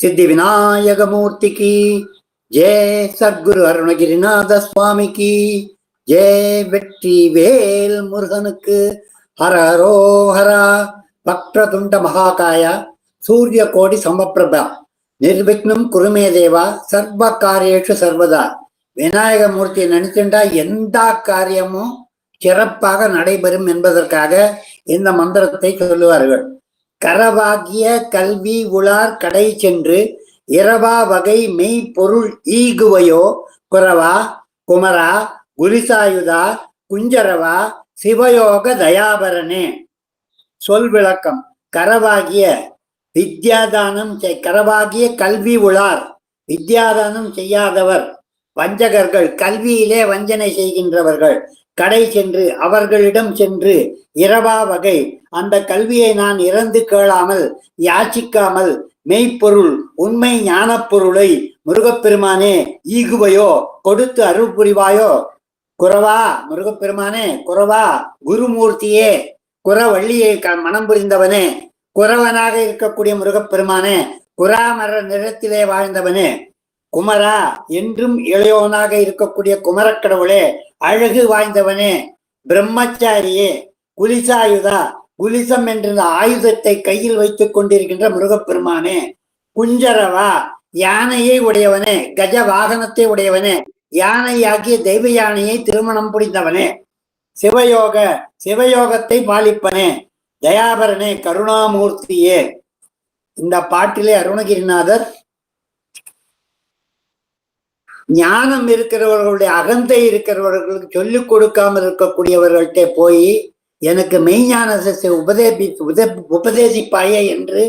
சித்தி விநாயகமூர்த்திக்கு ஜெய சத்குரு அருணகிரிநாத சுவாமிக்கு. ஜெய வெற்றி வேல் முருகனுக்கு. ஹர ஹரோ ஹரா வக்ரதுண்ட மகாகாய சூரிய கோடி சமப்பிரபா. நிர்விக்னம் குருமே தேவா சர்வ காரியேஷு சர்வதா. விநாயகமூர்த்தியை நினைச்சுட்டா எந்த காரியமும் சிறப்பாக நடைபெறும் என்பதற்காக இந்த மந்திரத்தை சொல்லுவார்கள். கரவாகிய கல்வி உளார் கடை சென்று இரவா வகை மெய் பொருள் ஈகுவையோ குரவா குமரா குரிசாயுதா குஞ்சரவா சிவயோக தயாபரனே. சொல் விளக்கம். கரவாகிய வித்யாதானம் செய்- கரவாகிய கல்வி உளார் வித்யாதானம் செய்யாதவர். வஞ்சகர்கள் கல்வியிலே வஞ்சனை செய்கின்றவர்கள். கடை சென்று அவர்களிடம் சென்று இரவா வகை. அந்த கல்வியை நான் இறந்து கேளாமல் யாச்சிக்காமல் மெய்ப்பொருள் உண்மை ஞானப்பொருளை முருகப்பெருமானே ஈகுவையோ கொடுத்து அருள் புரிவாயோ? குறவா முருகப்பெருமானே குறவா குருமூர்த்தியே குறவள்ளியை க- மனம் புரிந்தவனே குறவனாக இருக்கக்கூடிய முருகப்பெருமானே குறாமர நிறத்திலே வாழ்ந்தவனே குமரா என்றும் இளையோனாக இருக்கக்கூடிய குமரக்கடவுளே அழகு வாய்ந்தவனே பிரம்மச்சாரியே குலிசாயுதா குலிசம் என்ற ஆயுதத்தை கையில் வைத்துக் கொண்டிருக்கின்ற முருகப்பெருமானே குஞ்சரவா யானையை உடையவனே கஜ வாகனத்தை உடையவனே யானையாகிய தெய்வ யானையை திருமணம் புரிந்தவனே சிவயோக சிவயோகத்தை பாலிப்பனே தயாபரனே கருணாமூர்த்தியே. இந்த பாட்டிலே அருணகிரிநாதர் ஞானம் இருக்கிறவர்களுடைய அகந்தை இருக்கிறவர்களுக்கு சொல்லிக் கொடுக்காமல் இருக்கக்கூடியவர்கள்ட்ட போய் எனக்கு மெய்ஞானத்தை உபதேபி உத உபதேசிப்பாயே என்று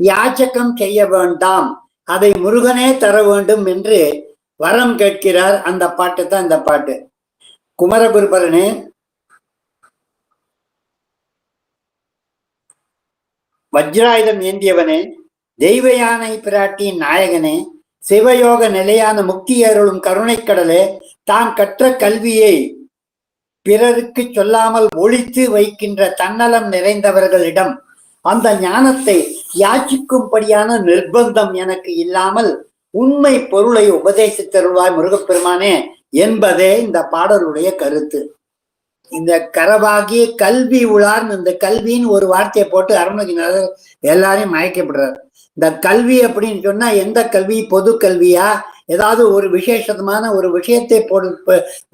யாச்சகம் செய்ய வேண்டாம். அதை முருகனே தர வேண்டும் என்று வரம் கேட்கிறார். அந்த பாட்டு தான் இந்த பாட்டு. குமரகுருபரனே. வஜ்ராயுதம் ஏந்தியவனே தெய்வ யானை பிராட்டியின் நாயகனே சிவயோக நிலையான முக்தி அருளும் கருணைக்கடலே தான் கற்ற கல்வியை பிறருக்கு சொல்லாமல் ஒழித்து வைக்கின்ற தன்னலம் நிறைந்தவர்களிடம் அந்த ஞானத்தை யாச்சிக்கும்படியான நிர்பந்தம் எனக்கு இல்லாமல் உண்மை பொருளை உபதேசித்தருள்வாய் முருகப்பெருமானே என்பதே இந்த பாடலுடைய கருத்து. இந்த கரவாகி கல்வி உலார்னு இந்த கல்வின்னு ஒரு வார்த்தையை போட்டு அருணகிரிநாதர் எல்லாரையும் மயக்கப்படுறார். இந்த கல்வி அப்படின்னு சொன்னா எந்த கல்வி? பொது கல்வியா? ஏதாவது ஒரு விசேஷமான ஒரு விஷயத்தை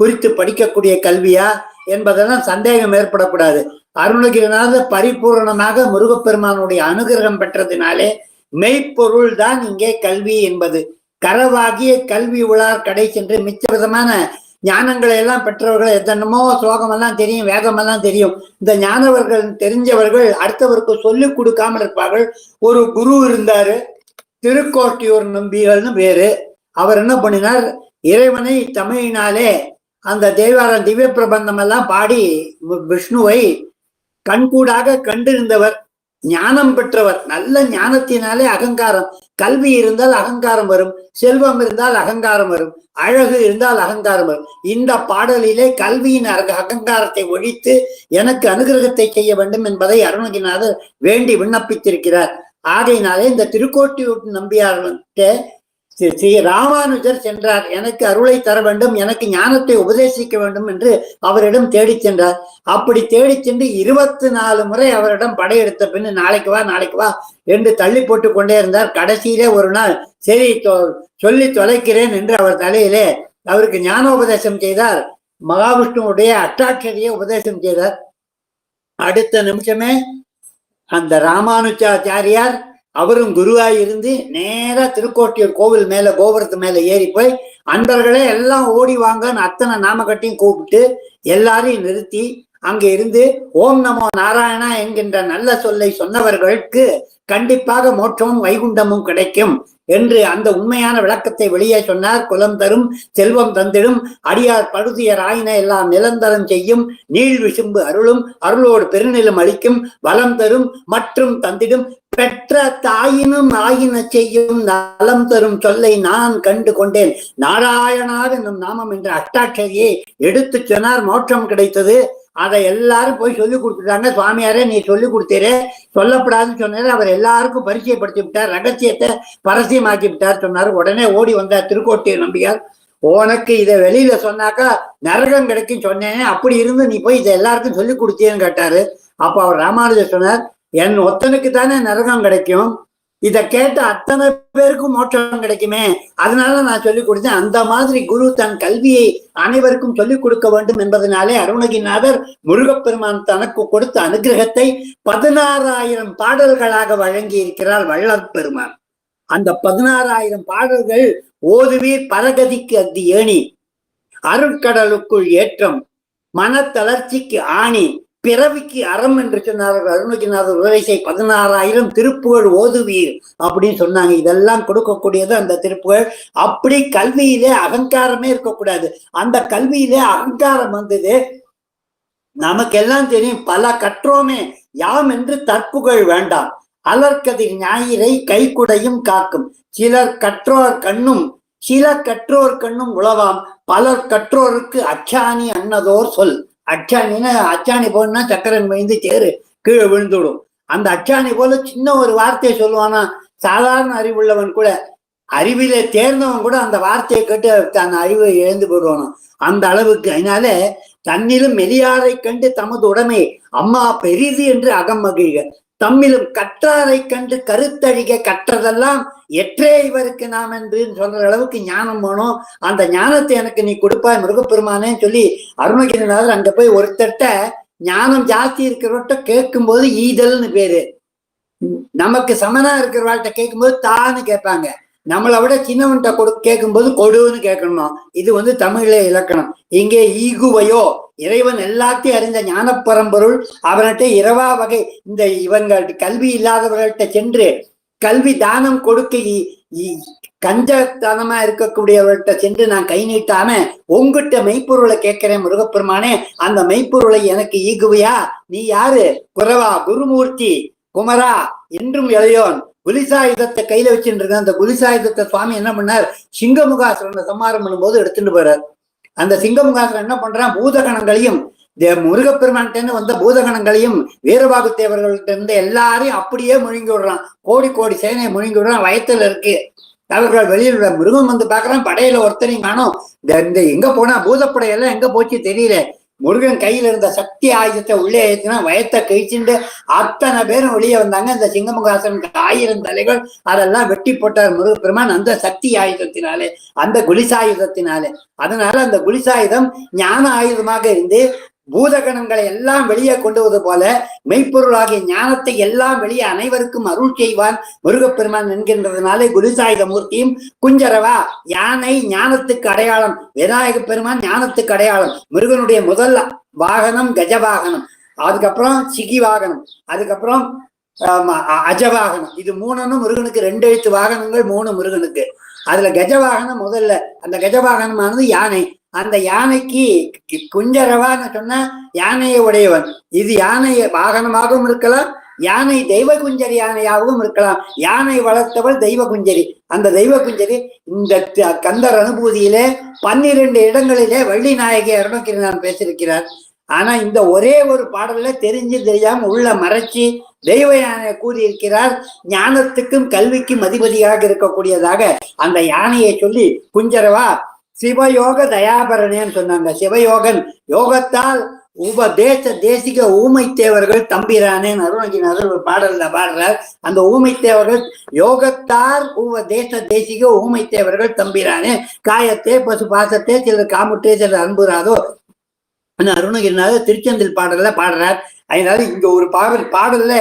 குறித்து படிக்கக்கூடிய கல்வியா? என்பதெல்லாம் சந்தேகம் ஏற்படக்கூடாது. அருணகிரிநாத பரிபூரணமாக முருகப்பெருமானுடைய அனுகிரகம் பெற்றதினாலே மெய்ப்பொருள் தான் இங்கே கல்வி என்பது. கரவாகிய கல்வி உலார் கடை சென்று மிச்ச விதமான ஞானங்களை எல்லாம் பெற்றவர்கள் எத்தனமோ ஸ்லோகமெல்லாம் தெரியும் வேகமெல்லாம் தெரியும். இந்த ஞானவர்கள் தெரிஞ்சவர்கள் அடுத்தவருக்கு சொல்லிக் கொடுக்காமல் இருப்பார்கள். ஒரு குரு இருந்தாரு திருக்கோட்டியூர் நம்பிகள்னு பேரு. அவர் என்ன பண்ணினார்? இறைவனை தமிழினாலே அந்த தேவாரம் திவ்ய பிரபந்தம் எல்லாம் பாடி விஷ்ணுவை கண்கூடாக கண்டிருந்தவர். ஞானம் பெற்றவர். நல்ல ஞானத்தினாலே அகங்காரம். கல்வி இருந்தால் அகங்காரம் வரும். செல்வம் இருந்தால் அகங்காரம் வரும். அழகு இருந்தால் அகங்காரம் வரும். இந்த பாடலிலே கல்வியின் அக- அகங்காரத்தை ஒழித்து எனக்கு அனுகிரகத்தை செய்ய வேண்டும் என்பதை அருணகிரிநாதர் வேண்டி விண்ணப்பித்திருக்கிறார். ஆகையினாலே இந்த திருக்கோட்டியூர் நம்பியார்கிட்ட ஸ்ரீ ஸ்ரீ ராமானுஜர் சென்றார். எனக்கு அருளை தர வேண்டும் எனக்கு ஞானத்தை உபதேசிக்க வேண்டும் என்று அவரிடம் தேடிச் சென்றார். அப்படி தேடிச் சென்று இருபத்தி நாலு முறை அவரிடம் படையெடுத்த பின் நாளைக்கு வா நாளைக்கு வா என்று தள்ளி போட்டு கொண்டே இருந்தார். கடைசியிலே ஒரு நாள் சரி தொ- சொல்லி தொலைக்கிறேன் என்று அவர் தலையிலே அவருக்கு ஞானோபதேசம் செய்தார். மகாவிஷ்ணுவுடைய அட்டாட்சரியை உபதேசம் செய்தார். அடுத்த நிமிஷமே அந்த ராமானுஜாச்சாரியார் அவரும் குருவாய் இருந்து நேரா திருக்கோட்டியூர் கோவில் மேல கோபுரத்து மேல ஏறி போய் அன்பர்களே எல்லாம் ஓடி வாங்கன்னு அத்தனை நாம கட்டியும் கூப்பிட்டு எல்லாரையும் நிறுத்தி அங்க இருந்து ஓம் நமோ நாராயணா என்கின்ற நல்ல சொல்லை சொன்னவர்களுக்கு கண்டிப்பாக மோட்சமும் வைகுண்டமும் கிடைக்கும். என்று அந்த உண்மையான விளக்கத்தை வெளியே சொன்னார். குலம் தரும் செல்வம் தந்திடும் அடியார் படுதியர் ஆயின எல்லாம் நிலந்தரம் செய்யும் நீள் விசும்பு அருளும் அருளோடு பெருநிலம் அளிக்கும் வளம் தரும் மற்றும் தந்திடும் பெற்ற தாயினும் ஆயின செய்யும் நலம் தரும் சொல்லை நான் கண்டு கொண்டேன். நாராயணார் என்னும் நாமம் என்ற அஷ்டாட்சரியை எடுத்து சொன்னார். மோட்சம் கிடைத்தது. அதை எல்லாரும் போய் சொல்லி கொடுத்துட்டாங்க. சுவாமியாரே நீ சொல்லி கொடுத்தீரு. சொல்லப்படாதுன்னு சொன்னாரு அவர் எல்லாருக்கும் பரிச்சயப்படுத்தி விட்டார். ரகசியத்தை பரசியமாக்கி விட்டார் சொன்னார். உடனே ஓடி வந்தார் திருக்கோட்டிய நம்பியார். உனக்கு இதை வெளியில சொன்னாக்கா நரகம் கிடைக்கும் சொன்னேனே. அப்படி இருந்து நீ போய் இதை எல்லாருக்கும் சொல்லி கொடுத்தியன்னு கேட்டாரு. அப்போ அவர் ராமானுஜர் சொன்னார் என் ஒத்தனுக்கு தானே நரகம் கிடைக்கும். இத கேட்ட அத்தனை பேருக்கும் மோட்சம் கிடைக்குமே. அதனால நான் சொல்லிக் கொடுத்தேன் அந்த மாதிரி குரு தன் கல்வியை அனைவருக்கும் சொல்லிக் கொடுக்க வேண்டும் என்பதனாலே அருணகிரிநாதர் முருகப்பெருமான் தனக்கு கொடுத்த அனுகிரகத்தை பதினாறாயிரம் பாடல்களாக வழங்கி இருக்கிறார் வள்ளற் பெருமான். அந்த பதினாறாயிரம் பாடல்கள் ஓதுவீர் பரகதிக்கு அத்தி ஏணி அருட்கடலுக்குள் ஏற்றம் மனத்தளர்ச்சிக்கு ஆணி பிறவிக்கு அறம் என்று சொன்னார்கள். அருணகிரிநாதர் உரைசை பதினாறாயிரம் திருப்புகழ் ஓதுவீர் அப்படின்னு சொன்னாங்க. இதெல்லாம் கொடுக்கக்கூடியது அந்த திருப்புகழ் அப்படி கல்வியிலே அகங்காரமே இருக்கக்கூடாது. அந்த கல்வியிலே அகங்காரம் வந்தது. நமக்கெல்லாம் தெரியும் பல கற்றோமே யாம் என்று தற்புகழ் வேண்டாம். அலர்கதிர் ஞாயிறை கைக்குடையும் காக்கும். சிலர் கற்றோர் கண்ணும் சில கற்றோர் கண்ணும் உளவாம். பலர் கற்றோருக்கு அச்சாணி அன்னதோர் சொல். அச்சாணின்னா அச்சாணி போனா சக்கரன் மைந்து சேரு கீழே விழுந்துடும் அந்த அச்சாணி போல சின்ன ஒரு வார்த்தையை சொல்லுவானா? சாதாரண அறிவுள்ளவன் கூட அறிவிலே தேர்ந்தவன் கூட அந்த வார்த்தையை கேட்டு தன் அறிவை இழந்து போடுவானோ அந்த அளவுக்கு. அதனால தன்னிலும் மெலியாரை கண்டு தமது உடைமை அம்மா பெரிது என்று அகம் மகிழ்க. தம்மிலும் கற்றாரை கண்டு கருத்தழிக கற்றதெல்லாம் எற்றே இவருக்கு நாம் என்று சொல்ற அளவுக்கு ஞானம் வேணும். அந்த ஞானத்தை எனக்கு நீ கொடுப்பாய் முருகப்பெருமானேன்னு சொல்லி அருணகிரிநாதர் அங்க போய் ஒருத்தட்ட ஞானம் ஜாஸ்தி இருக்கிறவர்கிட்ட கேட்கும்போது ஈதல்னு பேரு. நமக்கு சமனா இருக்கிறவாள்கிட்ட கேட்கும்போது தான்னு கேட்பாங்க. நம்மளை விட சின்னவன்கிட்ட கொடு கேட்கும்போது கொடுன்னு கேட்கணுமா. இது வந்து தமிழ்ல இலக்கணம். இங்கே ஈகுவையோ இறைவன் எல்லாத்தையும் அறிந்த ஞானப்பரம்பொருள் அவன்கிட்ட இரவா வகை இந்த இவங்கள்ட்ட கல்வி இல்லாதவர்கள்ட்ட சென்று கல்வி தானம் கொடுக்க இ- கஞ்சத்தனமா இருக்கக்கூடியவர்கிட்ட சென்று நான் கை நீட்டாம உங்ககிட்ட மெய்ப்பொருளை கேட்கிறேன் முருகப்பெருமானே அந்த மெய்ப்பொருளை எனக்கு ஈகுவியா? நீ யாரு? குரவா குருமூர்த்தி குமரா என்றும் இளையோன் குலிசாயுதத்தை கையில வச்சுட்டு இருக்க அந்த குலிசாயுதத்தை சுவாமி என்ன பண்ணார்? சிங்கமுகாசுரனை சம்மாரம் பண்ணும்போது எடுத்துட்டு போறார். அந்த சிங்கமுகாசுரன் என்ன பண்றான்? பூதகணங்களையும் தே- முருகப்பெருமான்கிட்ட வந்த பூதகணங்களையும் வீரபாகு தேவர்கள்ட்ட இருந்து எல்லாரையும் அப்படியே முழுங்கி விடுறான். கோடி கோடி சேனையை முழுங்கி விடுறான். வயத்துல இருக்கு. அவர்கள் வெளியில் உள்ள மிருகம் வந்து பாக்குறான் படையில ஒருத்தரையும் காணும். இந்த- இந்த எங்க போனா? பூதப்படையெல்லாம் எங்க போச்சு தெரியல. முருகன் கையில இருந்த சக்தி ஆயுதத்தை உள்ளே ஏற்றினா வயத்தை கழிச்சுட்டு அத்தனை பேரும் வெளியே வந்தாங்க. இந்த சிங்கமுகாசனுக்கு ஆயிரம் தலைகள் அதெல்லாம் வெட்டி போட்டார் முருகப்பெருமான் அந்த சக்தி ஆயுதத்தினாலே அந்த குலிசாயுதத்தினாலே அதனால அந்த குலிசாயுதம் ஞான ஆயுதமாக இருந்து பூதகணங்களை எல்லாம் வெளியே கொண்டு போல மெய்ப்பொருளாகிய ஞானத்தை எல்லாம் வெளியே அனைவருக்கும் அருள் செய்வான் முருகப்பெருமான் என்கின்றதுனாலே குருசாயுத மூர்த்தியும் குஞ்சரவா யானை ஞானத்துக்கு அடையாளம் விநாயக பெருமான் ஞானத்துக்கு அடையாளம் முருகனுடைய முதல் வாகனம் கஜவாகனம் அதுக்கப்புறம் சிகி வாகனம் அதுக்கப்புறம் அஜவாகனம் இது மூணனும் முருகனுக்கு ரெண்டு எழுத்து வாகனங்கள் மூணு முருகனுக்கு. அதுல கஜவாகனம் முதல்ல அந்த கஜவாகனமானது யானை அந்த யானைக்கு குஞ்சரவான்னு சொன்னா யானையை உடையவன். இது யானை வாகனமாகவும் இருக்கலாம் யானை தெய்வ குஞ்சரி யானையாகவும் இருக்கலாம். யானை வளர்த்தவள் தெய்வ குஞ்சரி. அந்த தெய்வ குஞ்சரி இந்த த- கந்தர் அனுபூதியிலே பன்னிரண்டு இடங்களிலே வள்ளி நாயகி அருணகிரிநாதன் பேசியிருக்கிறார். ஆனா இந்த ஒரே ஒரு பாடல்ல தெரிஞ்சு தெரியாம உள்ள மறைச்சி தெய்வ யானை கூறியிருக்கிறார். ஞானத்துக்கும் கல்விக்கும் அதிபதியாக இருக்கக்கூடியதாக அந்த யானையை சொல்லி குஞ்சரவா சிவயோக தயாபரணேன்னு சொன்னாங்க. சிவயோகன் யோகத்தால் உபதேச தேசிக ஊமைத்தேவர்கள் தம்பிரானேன்னு அருணகிரிநாதர் ஒரு பாடல்ல பாடுறார். அந்த ஊமைத்தேவர்கள் யோகத்தார் உபதேச தேசிக ஊமைத்தேவர்கள் தம்பிரானே காயத்தே பசு பாசத்தே சிலர் காமுட்டே சிலர் அன்புராதோ அருணகிரிநாதர் திருச்செந்தில் பாடல்ல பாடுறார். அதனால இங்க ஒரு பாடல் பாடல்ல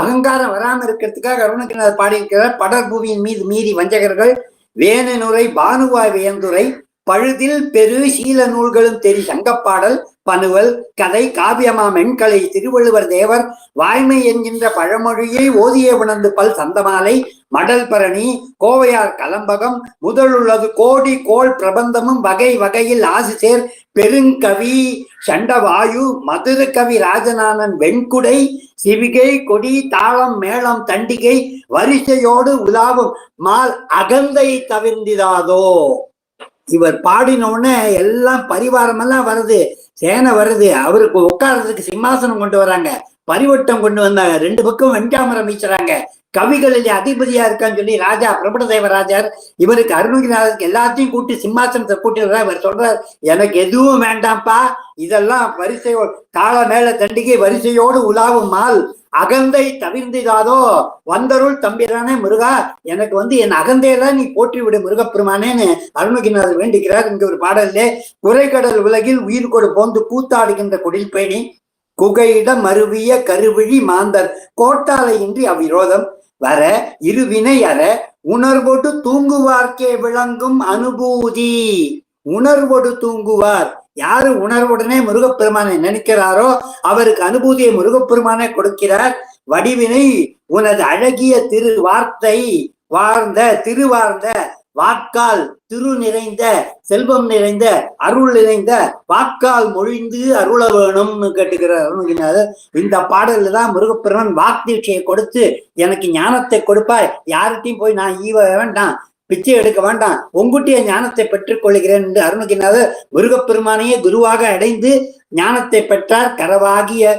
அகங்காரம் வராம இருக்கிறதுக்காக அருணகிரிநாதர் பாடியிருக்கிறார். படர் பூமியின் மீது மீறி வஞ்சகர்கள் வேனனுரை பானுவாய் வேந்துரை பழுதில் பெரு சீல நூல்களும் தெரி சங்கப்பாடல் பனுவல் கதை காவியமா மென்கலை திருவள்ளுவர் தேவர் வாய்மை என்கின்ற பழமொழியை ஓதிய உணர்ந்து பல் சந்தமாலை மடல் பரணி கோவையார் கலம்பகம் முதலுள்ளது கோடி கோள் பிரபந்தமும் வகை வகையில் ஆசிசேர் பெருங்கவி சண்டவாயு மதுர கவி ராஜநாதன் வெண்குடை சிவிகை கொடி தாளம் மேளம் தண்டிகை வரிசையோடு உலாவும் மால் அகந்தை தவிர்ந்திடாதோ? இவர் பாடின உடனே எல்லாம் பரிவாரமெல்லாம் வருது. சேனை வருது. அவருக்கு உட்கார்றதுக்கு சிம்மாசனம் கொண்டு வராங்க. பரிவட்டம் கொண்டு வந்தாங்க. ரெண்டு பக்கம் வெண்காமரம் வீச்சுறாங்க கவிகளில் அதிபதியா இருக்கான்னு சொல்லி ராஜா பிரபுடதேவராஜர் இவருக்கு அருணகிரிநாதருக்கு எல்லாத்தையும் கூட்டி சிம்மாசனத்தை கூட்டி வர்றாரு இவர் சொல்றார் எனக்கு எதுவும் வேண்டாம்ப்பா. இதெல்லாம் வரிசையோ கால மேல தண்டிகை வரிசையோடு உலாவும் மால். அகந்தை தவிர்ந்திதாதோ வந்தருள் தம்பிரானே முருகா எனக்கு வந்து என் அகந்தையெல்லாம் நீ போற்றி விடு முருகப்பெருமானேன்னு அருணகிரிநாதர் வேண்டிக்கிறார். இங்க ஒரு பாடல்லே குறைக்கடல் உலகில் உயிர் கொடு போந்து கூத்தாடுகின்ற குடில் பேணி குகையிடம் மருவிய கருவிழி மாந்தர் கோட்டாலையின்றி அவ்விரோதம். வர இருவினை அற உணர்வொடு தூங்குவார்க்கே விளங்கும் அனுபூதி. உணர்வொடு தூங்குவார் யாரு உணர்வுடனே முருகப்பெருமானை நினைக்கிறாரோ அவருக்கு அனுபூதியை முருகப்பெருமானே கொடுக்கிறார். வடிவினை உனது அழகிய திரு வார்த்தை வார்ந்த திருவார்ந்த வாக்கால் திரு நிறைந்த செல்வம் நிறைந்த அருள் நிறைந்த வாக்கால் மொழிந்து அருள வேணும்னு கேட்டுக்கிறார் இந்த பாடல்ல தான் முருகப்பெருமான் வாக்தீட்சையை கொடுத்து எனக்கு ஞானத்தை கொடுப்பாய் யார்கிட்டையும் போய் நான் ஈவ வேண்டாம். பிச்சை எடுக்க வேண்டாம். உங்குட்டிய ஞானத்தை பெற்றுக் கொள்கிறேன் என்று அருணகிரிநாதர் முருகப்பெருமானையே குருவாக அடைந்து ஞானத்தை பெற்றார். கரவாகிய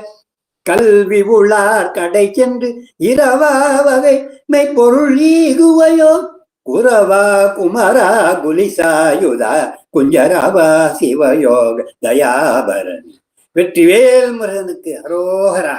கல்வி உள்ளார். கடை சென்று இரவா வகை மெய்ப்பொருள் ஈகுவையோ. குரவா குமரா குலிசாயுதா. குஞ்சரவா சிவயோக தயாபரணி வெற்றிவேல் முருகனுக்கு அரோகரா.